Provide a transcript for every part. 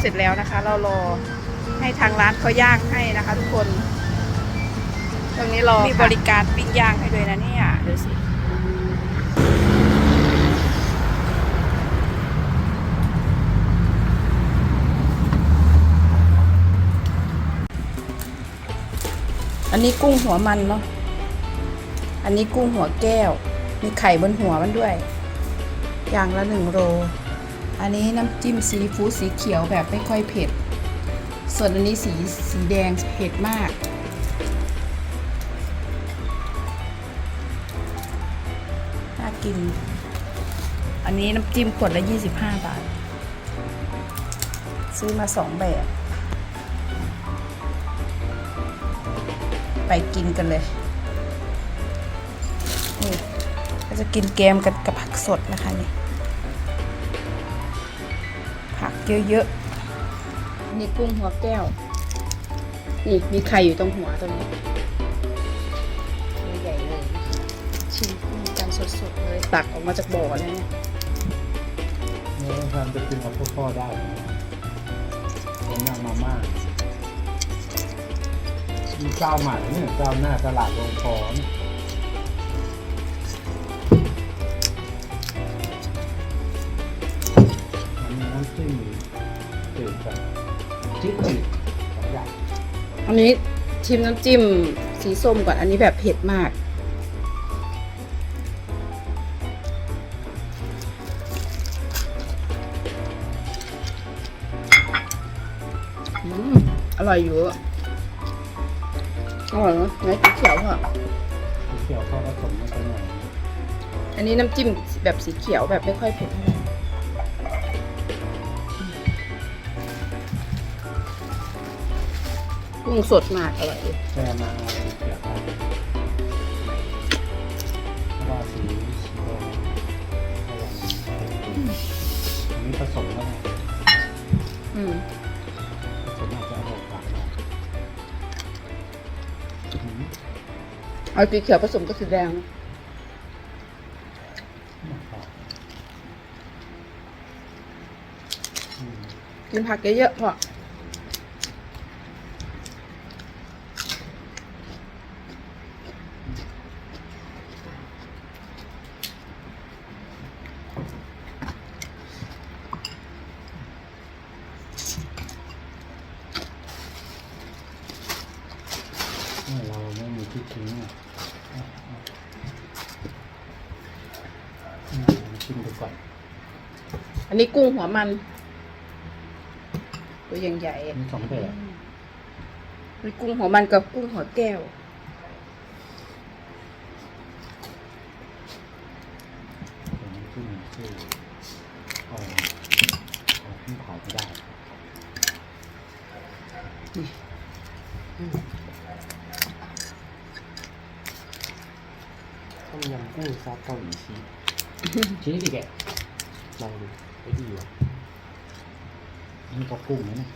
เสร็จแล้วนะคะ เรารอให้ทางร้านเขาย่างให้นะคะ ทุกคน ตรงนี้รอมีบริการปิ้งย่างให้ด้วยนะเนี่ยดูสิอันนี้กุ้งหัวมันเนาะ อันนี้กุ้งหัวแก้ว มีไข่บนหัวมันด้วย อย่างละหนึ่งโล อันนี้น้ำจิ้มซีฟู้ดสีเขียวแบบไม่ค่อยเผ็ด ส่วนอันนี้สีสีแดงเผ็ดมาก น่ากิน อันนี้น้ำจิ้มขวดละ 25 บาท ซื้อมาสองแบบ ไปกินกันเลยนี่เราจะกินแกมกันกับผักสดนะคะนี่ เยอะๆนี่กุ้งหัวแก้ว นี่มีไข่อยู่ตรงหัวตรงนี้ใหญ่ๆเลยชิมกุ้งกันสดๆเลยตักออกมาจากบ่อเลยเนี่ยเนี่ยทำจะกินกับพวกพ่อได้ผมนำมาม่ามีเจ้าใหม่เนี่ยเจ้าหน้าตลาดโรงพรมันมีน้ำจิ้ม จืดกับจิ๊ดจืดสองอย่างอันนี้ชิมน้ำจิ้มสีส้มก่อน อันนี้แบบเผ็ดมาก อืม อร่อยอยู่อะอร่อยเนอะไหนสีเขียวเหรอสีเขียวเข้าผสมกันหน่อย อันนี้น้ำจิ้มแบบสีเขียวแบบไม่ค่อยเผ็ดเท่าไหร่ งสดมากอร่อยดีแช่มาเอาสีเขียวไปเพราะว่าสีสีแดงอร่อยอันนี้ผสมแล้วไงอืมผสมอาจจะอร่อยกว่าอืมเอาสีเขียวผสมกับสีแดงอืมกินผักเยอะๆพอ เนี่ยเราไม่มีที่ทิ้งอะอะอะอืมลอง ชิมดูก่อน อันนี้กุ้งหัวมัน ตัวยังใหญ่มีสองแบบมีกุ้งหัวมันกับกุ้งหัวแก้วเป็นน้ำจิ้มที่เอาเอาขึ้นเผาไม่ได้ต้มยำกุ้งซอสเกาหลีชีส ชีสดิแกลองดูไม่ดีว่ะนี่ก็กุ้งนะเนี่ย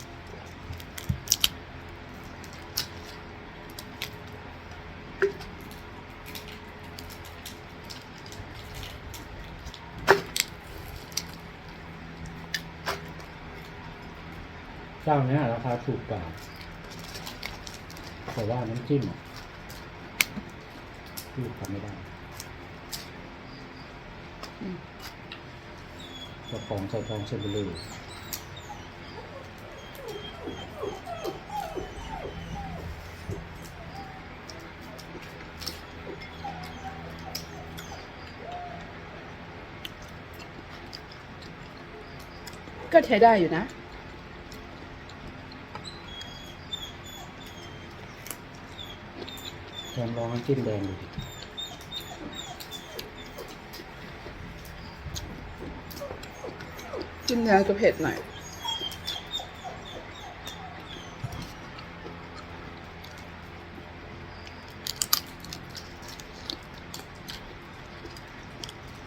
เจ้าเนี้ยราคาถูกกว่าแต่ว่าน้ำจิ้มอะที่ทำไม่ได้ กระป๋องใส่ทองเชฟเบลูก็ใช้ได้อยู่นะแทนลองน้ำจิ้มแดงดูดิ จิ้มแดงจะเผ็ดหน่อย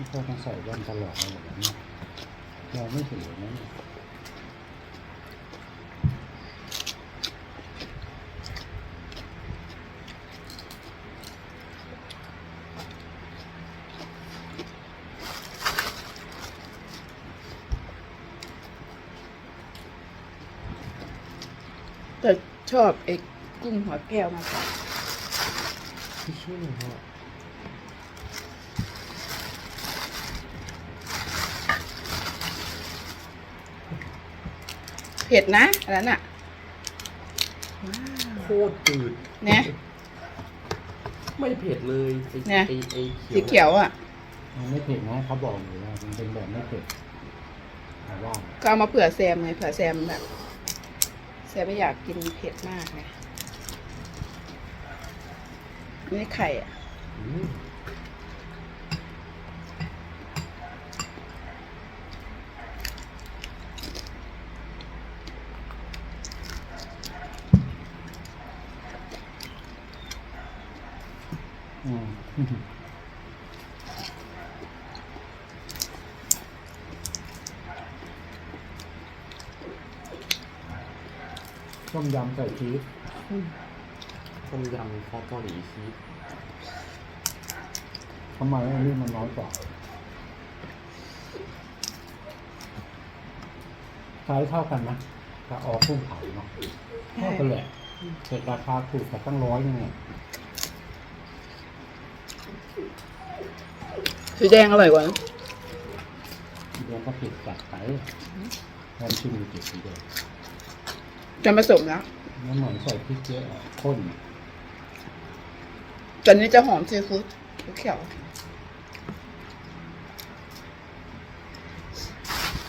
พ่อต้องใส่แว่นตลอดเลยแบบนี้เราไม่ถือนเลยนะ ยชอบไอ้กุ้งหัวแก้วมากกว่าที่ชื่อหนึ่งพ่อเผ็ดนะอันนั้นอะว้าวโคตรจืดเนี่ย ไม่เผ็ดเลยไอ้เนี่ย ไอ้ไอ้สีเขียวอะ มันไม่เผ็ดนะเขาบอกอยู่ว่ามันเป็นแบบไม่เผ็ดแต่ว่าก็เอามาเผื่อแซมไงเผื่อแซมแบบ สียไม่อยากกินเผ็ดมากไงนี่ไข่อะ อืม อืม ต้มยำใส่ชีสต้มยำซอสเกาหลีชีสทำไมอันนี้มันน้อยกว่าใช้เท่ากันนะกับออกกุ้งเผาเนาะเท่ากันแหละแต่ราคาถูกกว่าตั้งร้อยนึงเนี่ยสีแดงอร่อยกว่านะสีแดงก็ผิดจัดไปแทนชิมดูติดสีแดง จะผสมแล้วแล้วเหมือนใส่พริกเยอะอะข้นตอนนี้จะหอมซีฟู้ดเขียว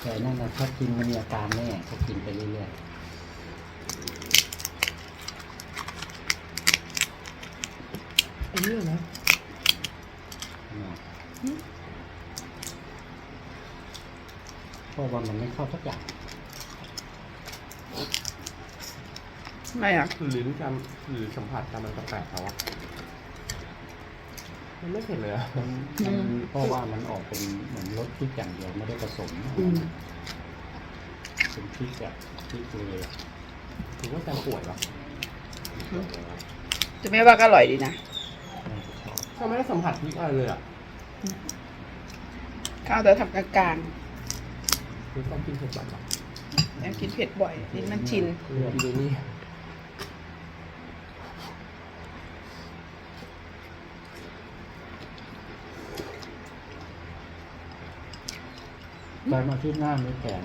แต่นั่นนะถ้ากินมันมีอาการแน่ก็กินไปเรื่อยอันนี้นะๆนะเพราะว่ามันไม่เข้าสักอย่าง ไม่อะ หรือจำหรือสัมผัสจำมันแปลกๆเขาอะมันไม่เผ็ดเลยอะมันมันเพราะว่ามันออกเป็นเหมือนรสพริกอย่างเดียวไม่ได้ผสมอืม เป็นพริกแบบพริกเลยอะถือว่าจำป่วยปะจะไม่ว่าก็อร่อยดีนะน่าจะชอบก็ไม่ได้สัมผัสพริกอะไรเลยอะข้าวแต่ทำกลางคือต้องกินเผ็ดแบบอะๆแล้วกินเผ็ดบ่อยนี่มันชินคืออีเดนี่ แต่มาที่หน้ามีแขน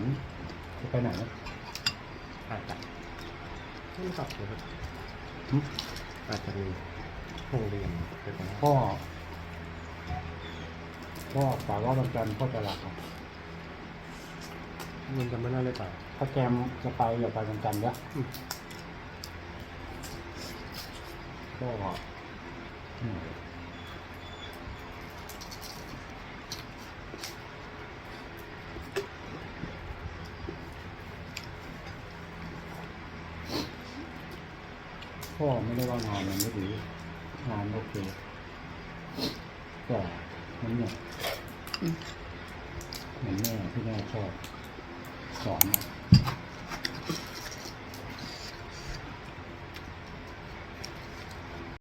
จะไปไหนนะอาจจะไม่รู้จักเลยครับหึอาจจะมีโรงเรียนเป็นไปได้พ่อ พ่อฝากว่าวันจันทร์พ่อจะลาครับมันจะไม่น่าเลยไปถ้าแกมจะไปอย่าไปวันจันทร์นะอืมก็ อืมพ่อไม่ได้ว่างานมันไม่ดีงานโอเคแต่มันเนี่ยอืมเหมือนแม่ที่แม่ชอบสอนอะ